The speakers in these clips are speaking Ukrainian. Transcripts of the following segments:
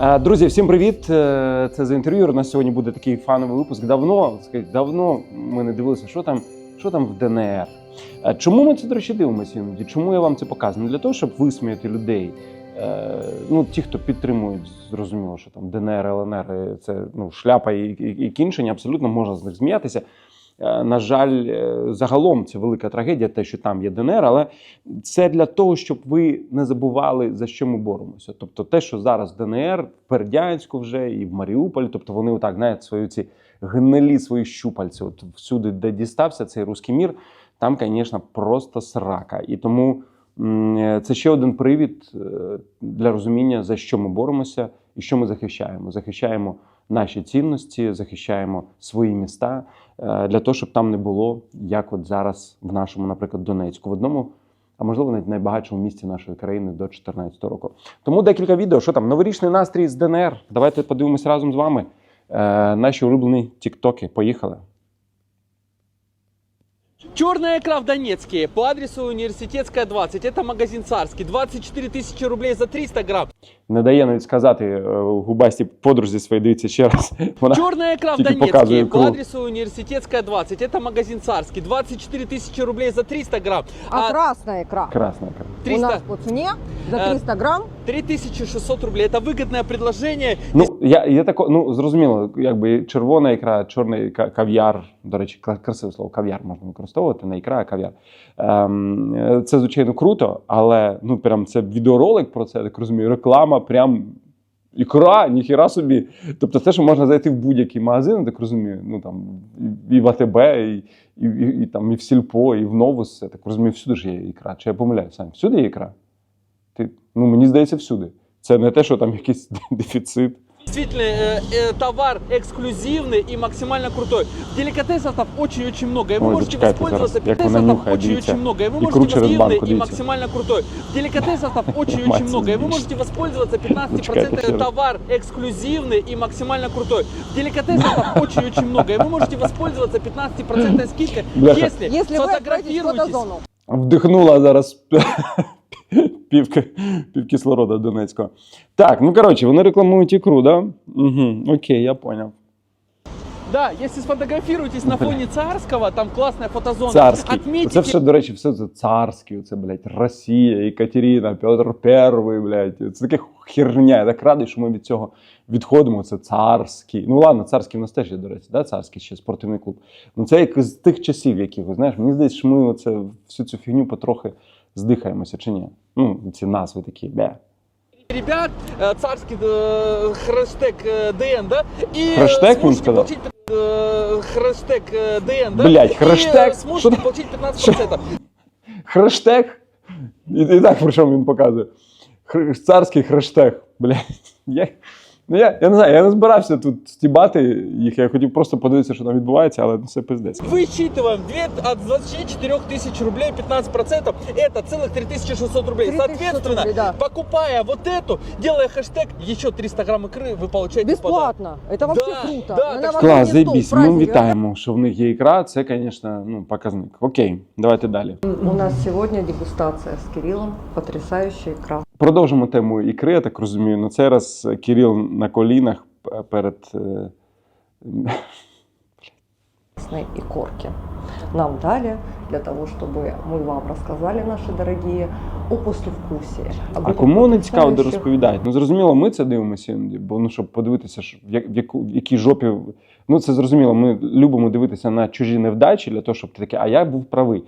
Е, Друзі, всім привіт! Е, Це за інтерв'ю. У нас сьогодні буде такий фановий випуск. Давно давно ми не дивилися, що там, що там в ДНР. Е, Чому ми це, до речі, дивимося іноді? Чому я вам це показую? Не для того, щоб висміяти людей. Ну, ті, хто підтримують, зрозуміло, що там ДНР, ЛНР це ну, шляпа і, і, і кінчення, абсолютно можна з них зміятися. Е, На жаль, е, загалом це велика трагедія, те, що там є ДНР, але це для того, щоб ви не забували, за що ми боремося. Тобто, те, що зараз ДНР, в Бердянську вже і в Маріуполі, тобто вони отак знаєте, свої ці гнилі свої щупальці, от всюди, де дістався цей руський мір, там, звісно, просто срака. І тому е, це ще один привід для розуміння, за що ми боремося і що ми захищаємо. Захищаємо наші цінності, захищаємо свої міста е, для того, щоб там не було, як от зараз в нашому, наприклад, Донецьку, в одному, а можливо, навіть найбагатшому місті нашої країни до 2014 року. Тому декілька відео, що там новорічний настрій з ДНР. Давайте подивимось разом з вами. Е, наші улюблені тіктоки. Поїхали. Черная икра в Донецке по адресу Университетская 20. Это магазин Царский. 24 тысячи рублей за 300 грамм. Не дає навіть сказати е, губасті подружці своїй, дивіться ще раз. Вона Черная икра в Тільки Донецке показує по икру. адресу Университетская 20. Это магазин Царский. 24 тысячи рублей за 300 грамм. А, красная икра красна. яка. у 300, нас по цене за Э, 300 грамм 3600 рублей. Это выгодное предложение. Ну, я, я тако, ну, зрозуміло, якби червона ікра, чорний ка- кав'яр, до речі, красиве слово кав'яр можна використовувати, не ікра, а кав'яр. Ем, це, звичайно, круто, але ну, прям це відеоролик про це, так розумію, реклама, прям ікра, ніхіра собі. Тобто те, що можна зайти в будь-який магазин, я так розумію, ну там і в АТБ, і, і, і, і, там, і в Сільпо, і в Новус, так розумію, всюди ж є ікра. Чи я помиляюся? Всюди є ікра? Ти, ну, мені здається, всюди. Це не те, що там якийсь дефіцит. Действительно, э, э, товар эксклюзивный и максимально крутой. Деликатесов там очень-очень много. И вы Ой, можете зачекайте воспользоваться. зараз, як вона Деликатесов там нюхає, дивіться. очень-очень много. И вы Ікру можете через эксклюзивный банку, и дивіться. максимально крутой. Деликатесов там очень-очень Мать много. И вы збільш. можете воспользоваться Зачекайте ще 15% раз. товар эксклюзивный и максимально крутой. Деликатесов там очень-очень много. И вы можете воспользоваться 15% скидкой, Бляха. если, Если вы откроете сфотографируетесь. фотозону. Вдихнула зараз пів, пів кислорода Донецького. Так, ну коротше, вони рекламують ікру, да? Угу, окей, я поняв. Да, если сфотографируетесь на фоне царского, там классная фотозона. Царський. Отметите Це все, до речі, все це царський. Це, блядь, Росія, Екатерина, Петр І, блядь. Це таке херня. Я так радий, що ми від цього відходимо. Це царський. Ну ладно, царський в нас теж є, до речі, да? царський ще спортивний клуб. Ну це як з тих часів якихось, знаєш, мені здається, що ми оце, всю цю фігню потрохи здихаємося, чи ні? Ну, ці назви такі, бе. ребят, э, царский э, хэштег э, ДН, да? И э, Хэштег, он сможете сказал? получить э, хэштег э, ДН, да? Блядь, И, хэштег? э, сможете Что- получить 15%. Хрештег. І, і так про що він показує. Хр- Царський хрештег. Блядь. Я, ну я, я не знаю, я не збирався тут стібати їх. Я хотів просто подивитися, що там відбувається, але це пиздець. Высчитываем две- от 24 тысяч рублей 15%, это целых 3600 рублей. 3600 Соответственно, рублей, да. покупая вот эту, делая хэштег еще 300 грамм икры, вы получаете в подарок. Бесплатно. Это вообще Да, круто. да, На так новогодний Клас, стол, заєбісь. Ми праздник. вітаємо, що в них є ікра. Це, звісно, ну, показник. Окей, давайте далі. У нас сегодня дегустация с Кириллом. Потрясающая икра. Продовжимо тему ікри, я так розумію. На цей раз Кирил на колінах п- перед. е, Красной и корки. Нам дали для того, чтобы мы вам рассказали, наши дорогие, о послевкусии. об А этих кому не цікаво, де потрясающих- розповідають? Ну зрозуміло, ми це дивимося іноді, бо ну щоб подивитися, що в, як- в, яку, в якій жопі. Ну це зрозуміло. Ми любимо дивитися на чужі невдачі для того, щоб ти таке, а я був правий.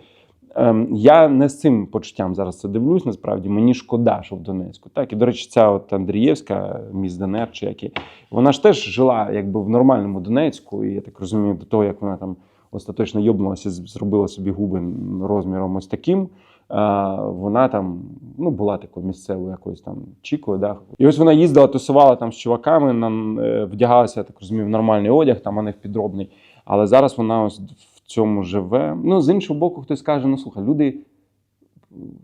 Ем, я не з цим почуттям зараз це дивлюсь. Насправді мені шкода, що в Донецьку. Так і до речі, ця от Андрієвська, міс ДНР, чи які вона ж теж жила якби в нормальному Донецьку, і я так розумію, до того як вона там остаточно йобнулася, зробила собі губи розміром ось таким. А, вона там ну, була такою місцевою якоюсь там чікою. Да? І ось вона їздила, тусувала там з чуваками, е, вдягалася, я так розумію, в нормальний одяг, там, а не в підробний. Але зараз вона ось цьому живе. Ну, з іншого боку, хтось каже: ну слухай, люди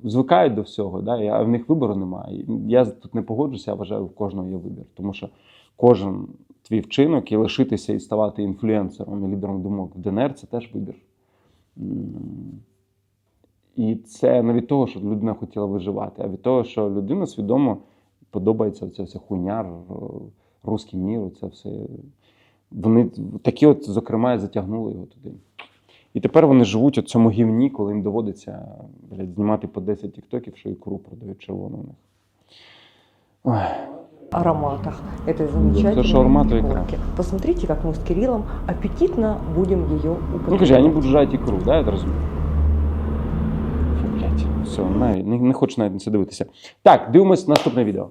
звикають до всього, да? а в них вибору немає. Я тут не погоджуся, я вважаю, в кожного є вибір. Тому що кожен твій вчинок і лишитися і ставати інфлюенсером і лідером думок в ДНР це теж вибір. І це не від того, що людина хотіла виживати, а від того, що людина свідомо подобається ця вся хуйня, русський мір, це все. Вони такі, от, зокрема, і затягнули його туди. І тепер вони живуть у цьому гівні, коли їм доводиться блядь, знімати по 10 тіктоків, що ікру продають червону у них. Ой. ароматах этой замечательной шаурма, то икра. икорки. Посмотрите, как мы с Кириллом аппетитно будем ее употреблять. Ну кажи, вони будуть жрати ікру, да, я так розумію? Фу, блядь, все, не, не, не хочу навіть на це дивитися. Так, дивимось наступне відео.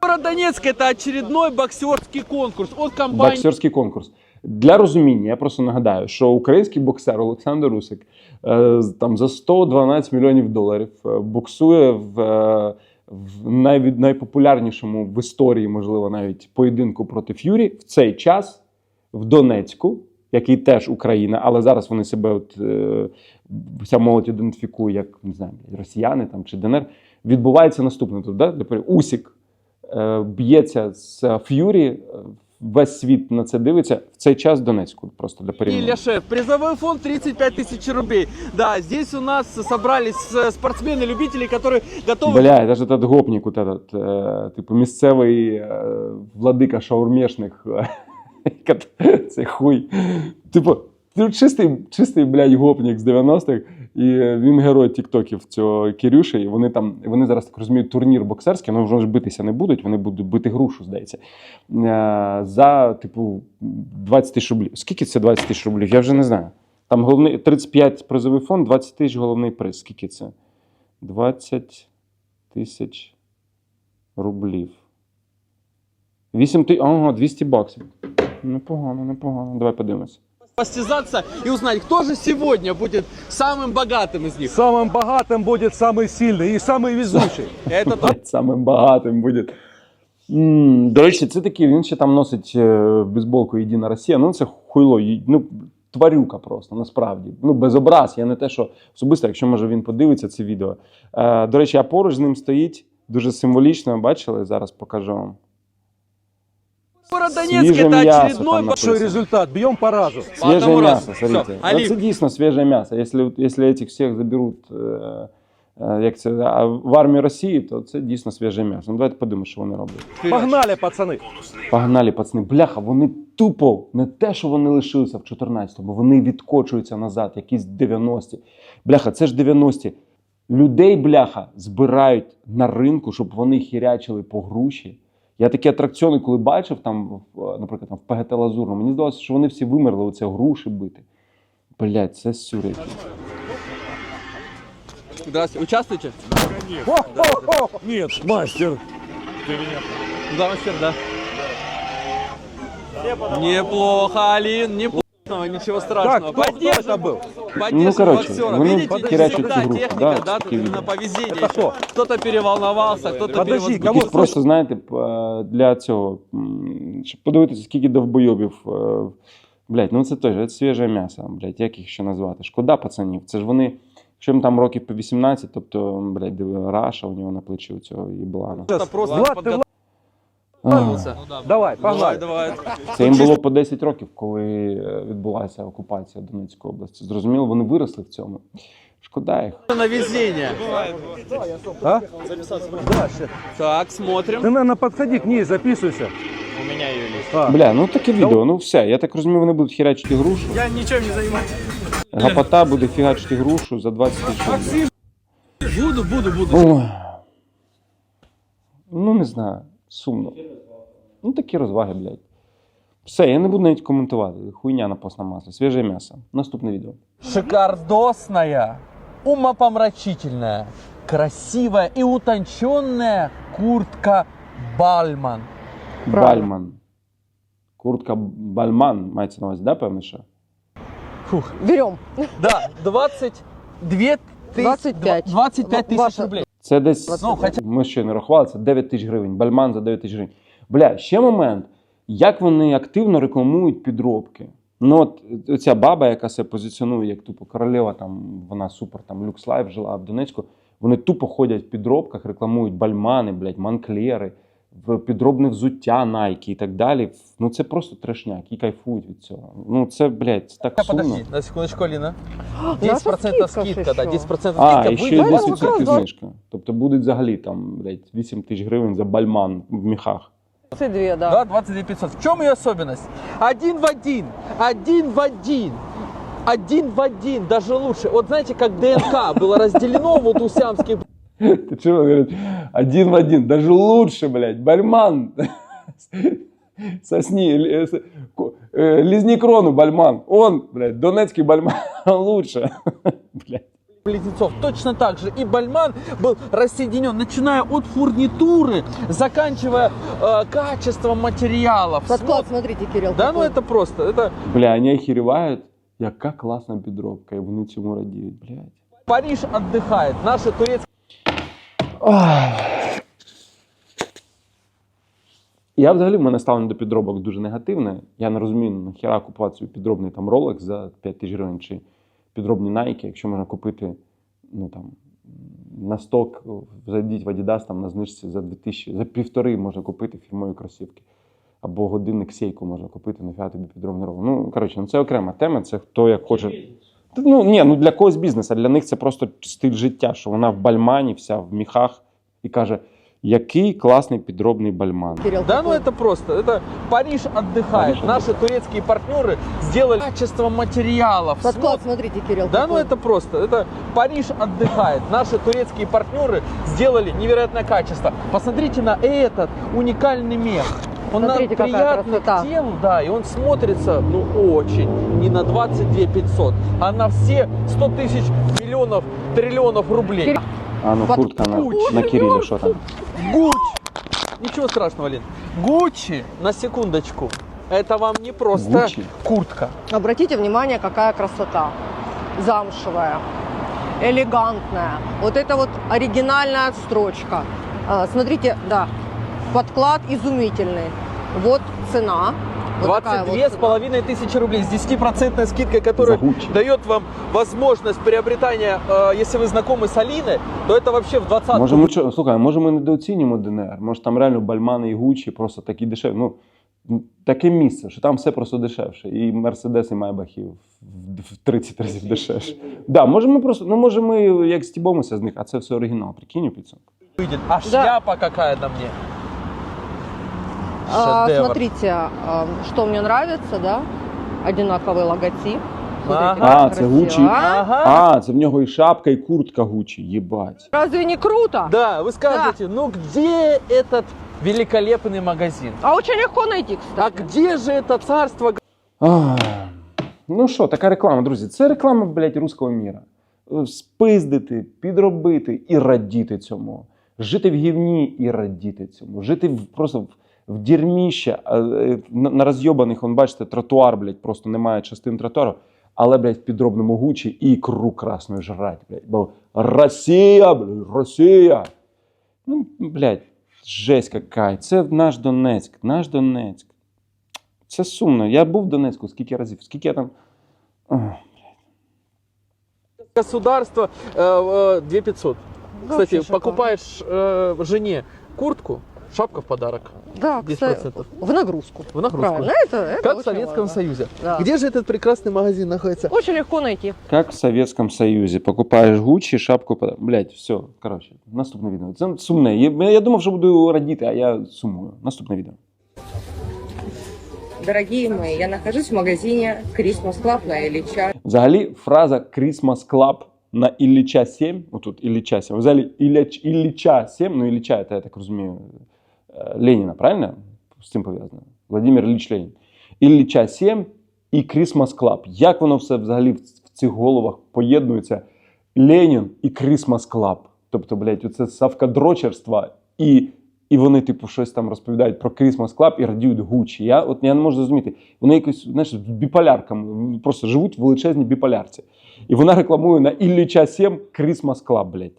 Северодонецк это очередной боксерский конкурс от компании Боксерський конкурс. Для розуміння, я просто нагадаю, що український боксер Олександр Русик е, там за 112 мільйонів доларів е, боксує в, е, в найвід, найпопулярнішому в історії, можливо, навіть поєдинку проти Ф'юрі в цей час в Донецьку, який теж Україна, але зараз вони себе от, е, вся молодь ідентифікує як не знаю, росіяни там чи ДНР. Відбувається наступне тут, да? Усік е, б'ється з Ф'юрі е, Весь світ на це дивиться в цей час в Донецьку. Просто для порівняння. Ляшев. Призовой фонд 35 тысяч рублей. Да, здесь у нас собрались э, спортсмены-любители, которые готовы... Бля, даже этот гопник, вот этот, е, типу, місцевий е, владика шаурмешних. е, Цей хуй. Типу, ну, чистий, чистий, блядь, гопник з 90-х. І він герой тіктоків цього Кирюші. І вони там, вони зараз так розуміють, турнір боксерський, ну вже ж битися не будуть, вони будуть бити грушу, здається. Е, За, типу, 20 тисяч рублів. Скільки це 20 тисяч рублів? Я вже не знаю. Там головний 35 призовий фонд, 20 тисяч головний приз. Скільки це? 20 тисяч рублів. 8 тисяч. Ага, 200 баксів. Непогано, непогано. Давай подивимось. постязаться и узнать, кто же сегодня будет самым богатым из них. Самым богатым будет самый сильный и самый везучий. Это тот Блядь, Самим багатим буде. М, До речі, це такий, він ще там носить е, бейсболку Єдина Росія. Ну, це хуйло, й- ну, тварюка просто, насправді. Ну, без образ. Я не те, що особисто, якщо може він подивиться це відео. Е, до речі, а поруч з ним стоїть дуже символічно, бачили, зараз покажу вам. Северодонецк Свежее это мясо очередной там Большой результат. Бьем по разу. По Свежее одному мясо, разу. смотрите. Всё, Олив. Це дійсно свіже м'ясо. Якщо, якщо этих всіх заберуть е, е, як це, а в армію Росії, то це дійсно свіже м'ясо. Ну, давайте подивимомо, що вони роблять. Погнали, пацаны. Погнали, пацани. Бляха, вони тупо, не те, що вони лишилися в 14-му, вони відкочуються назад, якісь 90-ті. Бляха, це ж 90-ті. Людей, бляха, збирають на ринку, щоб вони хірячили по груші. Я такі атракціони, коли бачив, там, наприклад, там, в ПГТ Лазурно, мені здалося, що вони всі вимерли оце груші бити. Блять, це сюр. якийсь. Здравствуйте. Участвуете? О-хо-хо! Нет, мастер. Да, мастер, да. Неплохо, Алин, неплохо. Ничего Так, страшного. кто, кто Поддержим, это был? поддержим Ну, короче, боксера. ну, Видите, херячат всегда игру, техника, да, да, такие тут видно. на повезение. Это еще. кто? Кто-то переволновался, кто-то Подожди, перевозбудился. кого Якісь просто, знаєте, п- е, для цього, м, щоб подивитися, скільки довбойобів. е, Блять, ну це теж це свіже м'ясо, блять, як їх ще назвати? Шкода пацанів. Це ж вони, якщо їм там років по 18, тобто, блять, диви, раша у нього на плечі у цього їблана. Это просто Влад, ты подготовился. Ах, Давай, Давай, погнали. давай. Це їм було по 10 років, коли е, відбулася окупація Донецької області. Зрозуміло, вони виросли в цьому. Шкода їх. На везение. А? Так, смотрим. Ты, наверное, подходи к ней, записывайся. У меня ее есть. А, Бля, ну таке відео, ну все. Я так розумію, вони будуть хірячити грушу. Я ничем не занимаюсь. Гапота буде фігачити грушу за 20 тисяч. Буду, буду, буду. Ой. Ну, не знаю, сумно. Ну, такі розваги, блядь. Все, я не буду навіть коментувати. Хуйня на постне масло, свіже м'ясо. Наступне відео. Шикардосная, умопомрачительная, красивая и утонченная куртка Бальман. Правильно. Бальман. Куртка Бальман, мається на увазі, да, певно, що? Фух. Берем. Да, 22 тысяч. 25. 25 тысяч Ваша- рублей. Це десь, Ну, хоча- ми ще не рахували, це 9 тисяч гривень. Бальман за 9 тисяч гривень. Бля, ще момент, як вони активно рекламують підробки. Ну, от ця баба, яка себе позиціонує як тупо королева, там вона супер там люкс лайф жила в Донецьку. Вони тупо ходять в підробках, рекламують бальмани, блядь, манклери, в підробне взуття Nike і так далі. Ну це просто трешняк, і кайфують від цього. Ну це, блядь, це так сумно. Подожди, на секундочку. Наша 10% скидка скидка, да, 10% скидка. А, і ще й Выйдет 10% знижка. Тобто буде взагалі там, блядь, 8 тисяч гривень за бальман в міхах. 22, да. Да, 22 500. В чем ее особенность? Один в один. Один в один. Один в один, даже лучше. Вот знаете, как ДНК было разделено вот у сиамских Ты чего, говорит, один в один, даже лучше, блядь, бальман. Сосни, ли- с- ко- э, лизни крону, бальман. Он, блядь, донецкий бальман лучше. Блядь. близнецов. Точно так же и Бальман был рассоединен, начиная от фурнитуры, заканчивая э, качеством материалов. Подклад, Смо- смотрите, Кирилл. Да, ну какой. это просто. Это Бля, вони охеревають. Яка класна підробка, і вони цьому радіють, блядь. Париж отдыхает. Наши турецкие Я взагалі в мене ставлення до підробок дуже негативне. Я не розумію, нахіра купувати собі підробний там Rolex за 5 тисяч гривень чи підробні Nike, якщо можна купити ну, там, на сток, зайдіть в Adidas там, на знижці за 2000, за півтори можна купити фірмові кросівки. Або годинник Сейку можна купити, нафіга тобі підробний Rolex. Ну, коротше, ну, це окрема тема, це хто як хоче. Та, Ну, ні, ну для когось бізнес, а для них це просто стиль життя, що вона в бальмані, вся в міхах, і каже, який класний підробний бальман. Кирилл, Да, ну какой. это просто. Это Париж отдыхает. Париж Наши турецкие партнеры сделали качество материалов. Подклад, Смо- смотрите, Кирилл. Да, ну какой. это просто. Это Париж отдыхает. Наши турецкие партнеры сделали невероятное качество. Посмотрите на этот уникальный мех. Он на- Смотрите, какая приятный красота. телу, да, и он смотрится, ну, очень. Не на 22 500, а на все 100 тысяч миллионов, триллионов рублей. А ну Под- куртка на, на Кирилі, що там? Гуччи. Ничего страшного, Лен. Гуччи, на секундочку. Это вам не просто Гуччи? куртка. Обратите внимание, какая красота. Замшевая, элегантная. Вот это вот оригинальная отстрочка. А, Смотрите, да, подклад изумительный. Вот цена. Вот такая вот две с цена. половиной тысячи рублей с 10% скидкой, которая За Гуччи. дает вам возможность приобретания, э, если вы знакомы с Алиной, то это вообще в 20 Може, ми що, слухай, може ми недооцінюємо ДНР? Може там реально бальмани і гучі просто такі дешеві. Ну, таке місце, що там все просто дешевше. І Мерседес, і Майбахи в, в 30 разів дешевше. Да, може ми просто, ну може ми як стібомося з них, а це все оригінал. Прикинь у підсумку. выйдет. А шляпа какая на мне? А, Шедевр. смотрите, а, что мне нравится, да? Одинаковый логотип. Смотрите, Ага. как А, це красиво, Гуччи. а? Ага. А, це в нього і шапка, і куртка гучі. Єбать. Разве не круто? Да, вы скажете, ну где этот великолепный магазин? А очень легко найти, А кстати. где же это царство А, ну що, така реклама, друзі. Це реклама, блядь, руського міра. Е, Спиздити, підробити і радіти цьому. Жити в гівні і радіти цьому. Жити в, просто в, в дірміще, а, е, на, на розйобаних, он, бачите, тротуар, блядь, просто немає частин тротуару. Але, блядь, в підробному гучі і ікру красною жрать, блядь. Бо Росія, блядь, Росія. Ну, блядь, жесть какая. Це наш Донецьк, наш Донецьк. Це сумно. Я був в Донецьку скільки разів, скільки я там. Ох. государства? Э, э, 2500. Да, Кстати, вообще шикарно. покупаешь э, жене куртку, шапка в подарок. Да, 10%. кстати, в нагрузку. В нагрузку. Правильно, это, это Как в очень Советском важно. Союзе. Да. Где же этот прекрасный магазин находится? Очень легко найти. Как в Советском Союзе. Покупаєш Гуччі, шапку пода- Блять, все, коротше, наступне відео. Це сумне. Я, я думав, що буду радіти, а я сумую. Наступне відео. Дорогие мои, я нахожусь в магазине Christmas Club на Ильича. Взагалі, фраза Christmas Club на Ілліча 7, отут Ілліча 7, взагалі Ілляч, Ілліча 7, ну Ілліча, це, я так розумію, е, Леніна, правильно? З цим пов'язано. Владимир Ілліч Ленін. Ілліча 7 і Christmas Club. Як воно все взагалі в, цих головах поєднується? Ленін і Christmas Club. Тобто, блядь, оце савкадрочерство і, і вони, типу, щось там розповідають про Christmas Club і радіють Гучі. Я, от, я не можу зрозуміти. Вони якось, знаєш, біполярками, просто живуть в величезній біполярці. І вона рекламує на Ілліча 7 Christmas Club, блядь.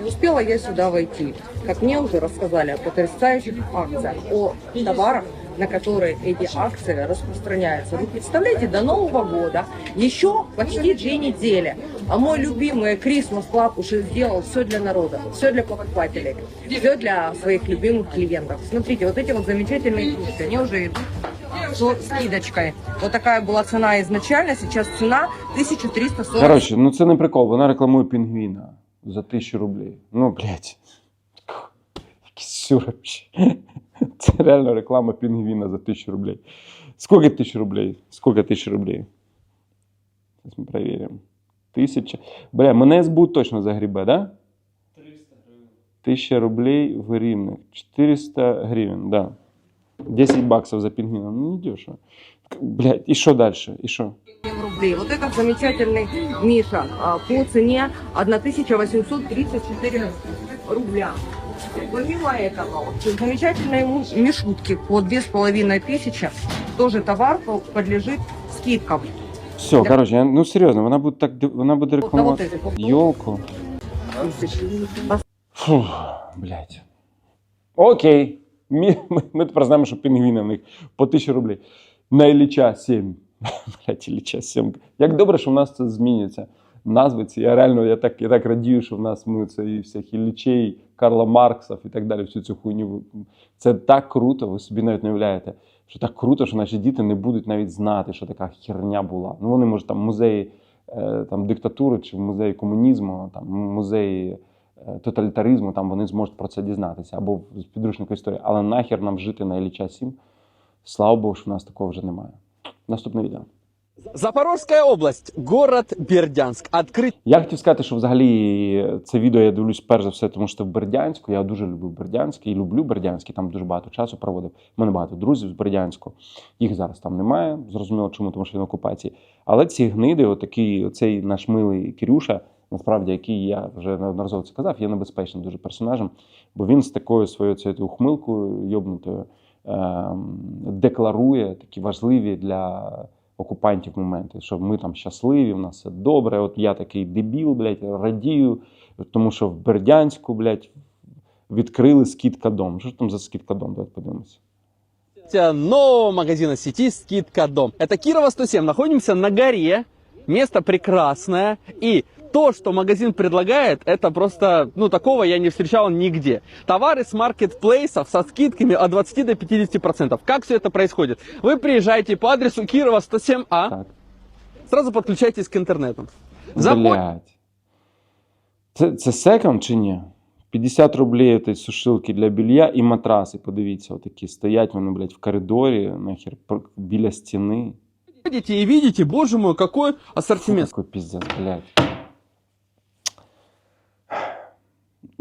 Всем Не успела я сюда войти, как мне уже рассказали о потрясающих акциях, о товарах, на которые эти акции распространяются. Вы представляете, до Нового года еще почти две недели. А мой любимый Christmas Club уже сделал все для народа, все для покупателей, все для своих любимых клиентов. Смотрите, вот эти вот замечательные игрушки, они уже идут со скидочкой. Вот такая была цена изначально, сейчас цена 1340 Коротше, ну це не прикол, вона рекламує пінгвіна за тисячу рублей. Ну, блядь. Сюр вообще. Це реально реклама пінгвіна за тисячу рублей. Сколько тисяч рублей? Сколько тисяч рублей? Зараз ми перевіримо. Тисяча. Бля, мене СБУ точно загрібе, да? 300 гривень. Тисяча рублей в гривнах. 400 гривень, да. 10 баксов за пінгвіна. Ну, не дешево Блядь, і що далі? І що? рублей. Вот этот замечательный Миша а, по цене 1834 рубля. Помимо этого, вот замечательные му- мишутки по 2500, тоже товар по- подлежит скидкам. Все, коротше, я, ну серйозно, вона буде так див- вона буде Вот на вот рекламувати эти вот йолку. тысячи. Фу, блядь. Окей. Ми, ми, ми тепер знаємо, що пінгвіни в них по 1000 рублей. На Ілліча 7. Блядь, Ілліча 7. Як добре, що в нас це змінюється. Назви ці. Я реально я так, я так радію, що в нас ми це і всіх Іллічей, Карла Марксов і так далі, всю цю хуйню. Це так круто, ви собі навіть не уявляєте. Що так круто, що наші діти не будуть навіть знати, що така херня була. Ну вони, може, там музеї е, там, диктатури чи музеї комунізму, там музеї е, тоталітаризму, там вони зможуть про це дізнатися або з підручника історії. Але нахер нам жити на Ілліча 7. Слава Богу, що в нас такого вже немає. Наступне відео. Запорожская область, город Бердянск. Открыть Я хотів сказати, що взагалі це відео я дивлюсь перш за все, тому що в Бердянську. Я дуже люблю Бердянськ і люблю Бердянськ, і там дуже багато часу проводив. У мене багато друзів з Бердянську. Їх зараз там немає. Зрозуміло, чому, тому що він в окупації. Але ці гниди, отакий, оцей наш милий Кирюша, насправді, який я вже неодноразово це казав, є небезпечним дуже персонажем, бо він з такою своєю цією ухмилкою йобнутою декларує такі важливі для окупантів моменти, що ми там щасливі, в нас все добре. От я такий дебіл, блядь, радію, тому що в Бердянську, блядь, відкрили скидка дом. Що ж там за скидка дом? Давайте подивимося. нового магазина сети «Скидка Дом». Это Кирова 107. Находимся на горе. Место прекрасное. И то, что магазин предлагает, это просто, ну, такого я не встречал нигде. Товары с маркетплейсов со скидками от 20 до 50%. Как все это происходит? Вы приезжаете по адресу Кирова 107А, Так. сразу подключаетесь к интернету. Запо- Блядь. Це, це секонд чи ні? 50 рублей ті сушилки для білья і матраси, подивіться, отакі стоять вони, блядь, в коридорі, нахер, пр- біля стіни. Видите и видите, боже мой, какой Фу, ассортимент. Какой пиздец, блядь.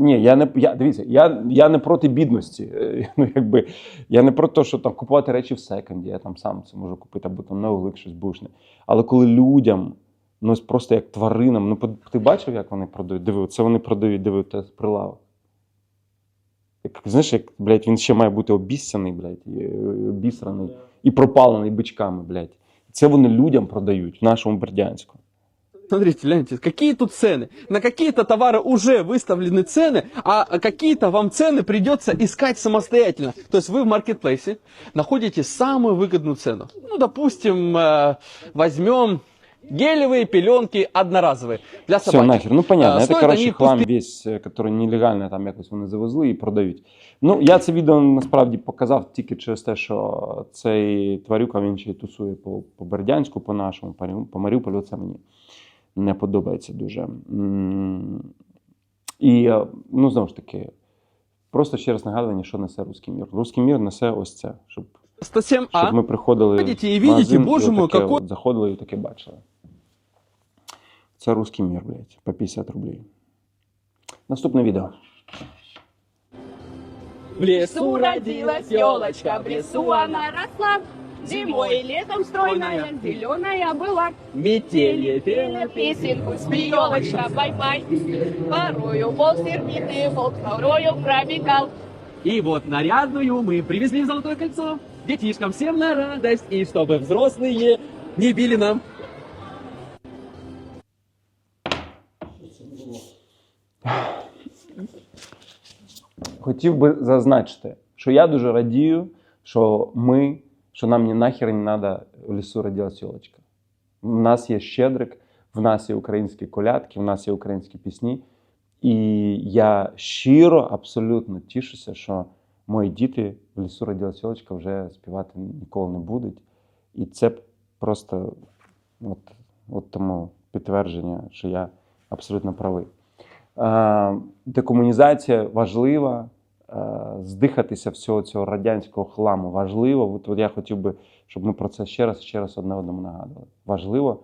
Ні, я не я дивіться, я, я не проти бідності. Е, Ну, якби, я не про те, що там купувати речі в секонді, я там сам це можу купити, або там на Олик щось бушне. Але коли людям, ну просто як тваринам, ну ти бачив, як вони продають? Диви, це вони продають, диви, те прилавок. Як, знаєш, як, блядь, він ще має бути обіссяний, блядь, і, обісраний і пропалений бичками, блядь. Це вони людям продають в нашому Бердянську. Смотрите, гляньте, какие тут цены. На какие-то товары уже выставлены цены, а какие-то вам цены придется искать самостоятельно. То есть вы в маркетплейсе находите самую выгодную цену. Ну, допустим, э, возьмем гелевые пеленки одноразовые для Все, собаки. нахер. Ну, понятно. А, Это, стоят короче, они хлам пусти- весь, е, який нелегально там якось вони завезли і продають. Ну, я це відео насправді показав тільки через те, що цей тварюка він ще й тусує по, по Бердянську, по нашому, по Маріу- по Маріуполю. Це мені не подобається дуже. І, е, ну, знову ж таки, просто ще раз нагадування, що несе Руський мір. Руський мір несе ось це, щоб, щоб 107А. ми приходили Видите і в видите, магазин, боже мой, какой- от заходили і таке бачили. Це русський мір, блядь, по 50 рублей. Наступне відео. В лесу родилась елочка, в лесу она росла. Зимой и летом стройная, зеленая была. метели. Пела песенку, елочка, бай-бай. Порою волк сердитый, волк порою пробегал. И вот нарядную мы привезли в Золотое кольцо. Детишкам всем на радость, и чтобы взрослые не били нам. хотів би зазначити, що я дуже радію, що ми, що нам ні нахер не треба в лісу родилась йолочка. В нас є щедрик, в нас є українські колядки, в нас є українські пісні. І я щиро, абсолютно тішуся, що мої діти в лісу родилась йолочка вже співати ніколи не будуть. І це просто от, от тому підтвердження, що я абсолютно правий. Декомунізація важлива, здихатися всього цього радянського хламу важливо. От, от я хотів би, щоб ми про це ще раз ще раз одне одному нагадували. Важливо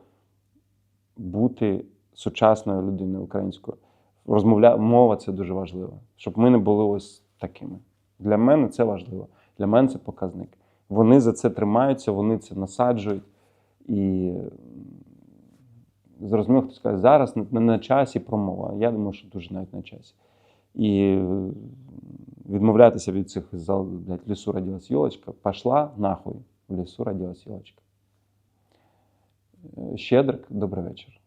бути сучасною людиною українською. Розмовля... Мова це дуже важливо, щоб ми не були ось такими. Для мене це важливо. Для мене це показник. Вони за це тримаються, вони це насаджують. І зрозуміло, хто скаже, зараз не на часі промова. Я думаю, що дуже навіть на часі. І е, відмовлятися від цих зал, блядь, в лісу родилась йолочка, пошла нахуй в лісу родилась йолочка. Е, Щедрик, добрий вечір.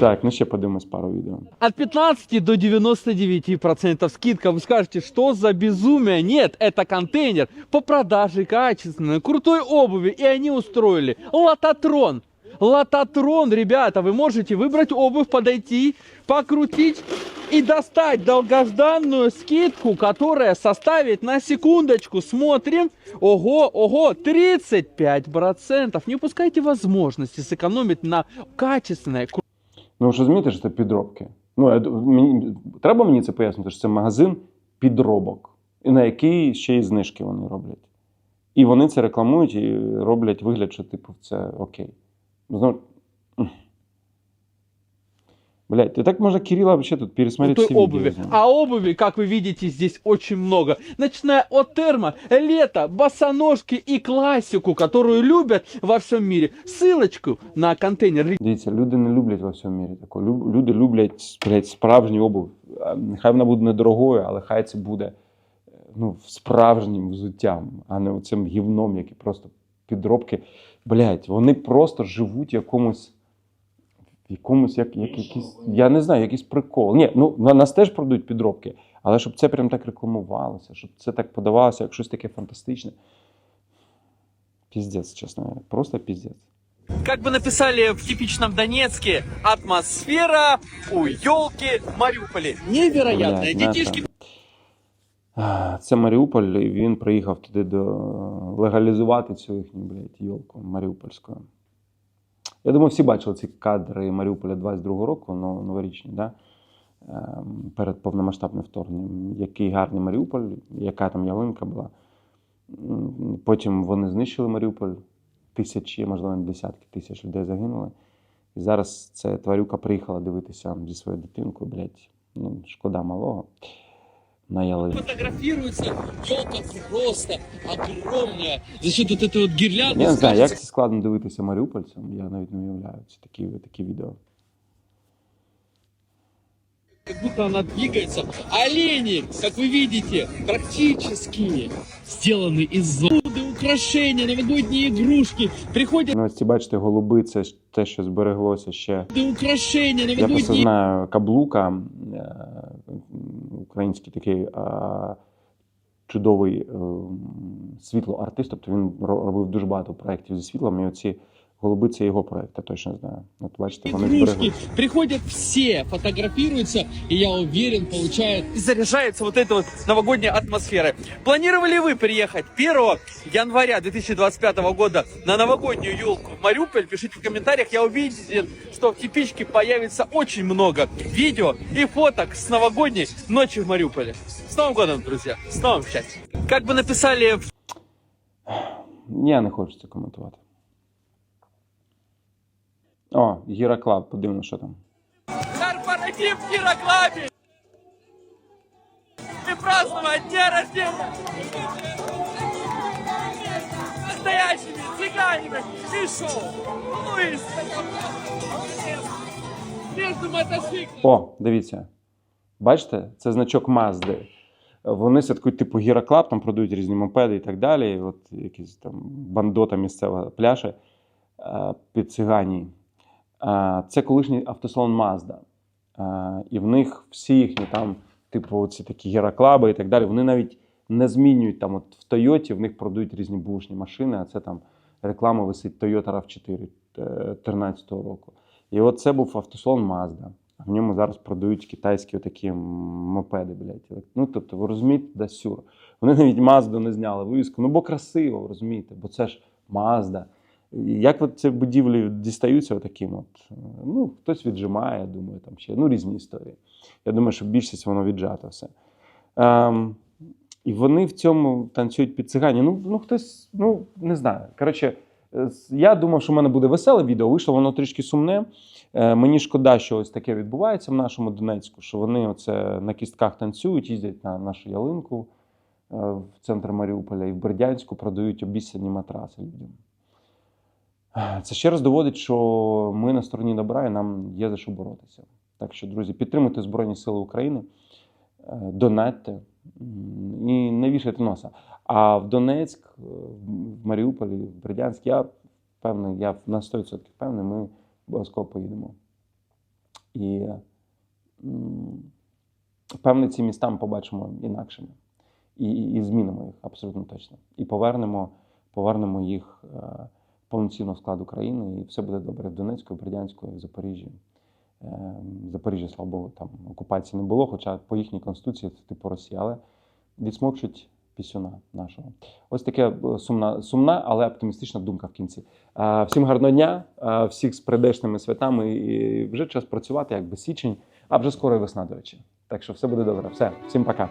Так, ну ще подивимось пару відео. От 15 до 99% скидка. Вы скажете, что за безумие? Нет, это контейнер по продаже качественной, крутой обуви. И они устроили лототрон. Лототрон, ребята, вы можете выбрать обувь, подойти, покрутить и достать долгожданную скидку, которая составит на секундочку, смотрим, ого, ого, 35%. Не упускайте возможности сэкономить на качественной, Ну, ви ж розумієте, що це підробки. Ну, я, д- мені, треба мені це пояснити, що це магазин підробок, і на який ще й знижки вони роблять. І вони це рекламують і роблять вигляд, що типу це окей. Знову. Блять, и так можно Кирилла вообще тут пересмотреть все обуви. него. А обуви, как вы видите, здесь очень много. Начиная от термо, лето, босоножки и классику, которую любят во всем мире. Ссылочку на контейнер Дивіться, люди не люблять во всьому мірі таке. Лю- Люди люблять блядь, справжню обув. Нехай вона буде недорогою, але хай це буде ну, справжнім взуттям, а не оцим гівном, яке просто підробки. Блять, вони просто живуть в якомусь. В якомусь, як, як якийсь, я не знаю, якийсь прикол. Ні, ну на нас теж продають підробки, але щоб це прям так рекламувалося, щоб це так подавалося, як щось таке фантастичне. Піздець, чесно, просто піздець. Как бы написали в типичном Донецке, атмосфера у елки в Мариуполе. Невероятная. Блядь, Детишки Це Маріуполь, і він приїхав туди до легалізувати цю їхню, блядь, йолку маріупольську. Я думаю, всі бачили ці кадри Маріуполя 22-го року, ну, новорічні, да? Ем, перед повномасштабним вторгненням. Який гарний Маріуполь, яка там ялинка була. Потім вони знищили Маріуполь, тисячі, можливо, десятки тисяч людей загинули. І зараз ця тварюка приїхала дивитися зі своєю дитинкою, блядь, ну, шкода малого На ялинку. фотографируются, елка просто огромная. За счет вот этой вот гирлянды. Я не знаю, як скажется, це складно дивитися маріупольцям, я навіть не уявляю ці такі, такі відео. как будто она двигается. Олени, как вы видите, практически сделаны из золота. Украшения, новогодние игрушки. Приходят Ну, ось ці бачите, голуби, це ж те, що збереглося ще. украшения, Я просто новогодние знаю каблука, е, український такий чудовий світло-артист. Тобто він ро- робив дуже багато проєктів зі світлом, і оці голуби це його проєкт, я точно знаю. От бачите, вони игрушки. збереглися. Приходят все, фотографируются, и я уверен, получают... И заряжается вот этой вот новогодней атмосферой. Планировали вы приехать 1 января 2025 года на новогоднюю елку в Мариуполь? Пишите в комментариях. Я уверен, что в типичке появится очень много видео и фоток с новогодней ночи в Мариуполе. С Новым годом, друзья! С новым счастьем! Как бы написали Я не хочу це коментувати. О, Гіраклав, подивимося, що там. корпоратив в Ярославле и праздновать день рождения настоящими цыганами и шоу. Ну и между мотоциклами. О, дивіться. Бачите, це значок Мазди. Вони святкують типу Гіраклаб, там продають різні мопеди і так далі. От якісь там бандота місцева пляше е, під цигані. Е, Це колишній автосалон Мазда. Е, і в них всі їхні там, типу, ці такі гераклаби і так далі, вони навіть не змінюють там. От в Тойоті в них продають різні бушні машини, а це там реклама висить Toyota RAV4 13 року. І от це був автосалон Mazda. В ньому зараз продають китайські отакі мопеди, блядь. Ну, тобто, ви розумієте, да сюр. Вони навіть Мазду не зняли вивіску. Ну, бо красиво, розумієте, бо це ж Мазда. Як от ці будівлі дістаються отаким от? Ну, хтось віджимає, думаю, там ще ну, різні історії. Я думаю, що більшість воно віджато все. Ем, і вони в цьому танцюють під цигані. Ну, ну хтось, ну не знаю. Коротше, е, я думав, що в мене буде веселе відео. Вийшло воно трішки сумне. Е, Мені шкода, що ось таке відбувається в нашому Донецьку, що вони оце на кістках танцюють, їздять на нашу ялинку е, в центр Маріуполя і в Бердянську продають обіцяні матраси людям. Це ще раз доводить, що ми на стороні добра і нам є за що боротися. Так що, друзі, підтримуйте Збройні Сили України, е, донатьте і не вішайте носа. А в Донецьк, е, в Маріуполі, в Бердянськ, я певний, я на 100% певний, ми обов'язково поїдемо. І м, певний ці міста ми побачимо інакшими. І, і, і змінимо їх абсолютно точно. І повернемо, повернемо їх е, повноцінно в склад України, і все буде добре в Донецьку, в Бердянську, в Запоріжжі. Е, Запоріжжя, слава Богу, там окупації не було, хоча по їхній конституції це типу Росія, але відсмокчуть пісюна нашого. Ось таке е, сумна, сумна, але оптимістична думка в кінці. Е, Всім гарного дня, е, всіх з прийдешними святами. І вже час працювати, якби січень, а вже скоро і весна, до речі. Так що все буде добре. Все, всім пока.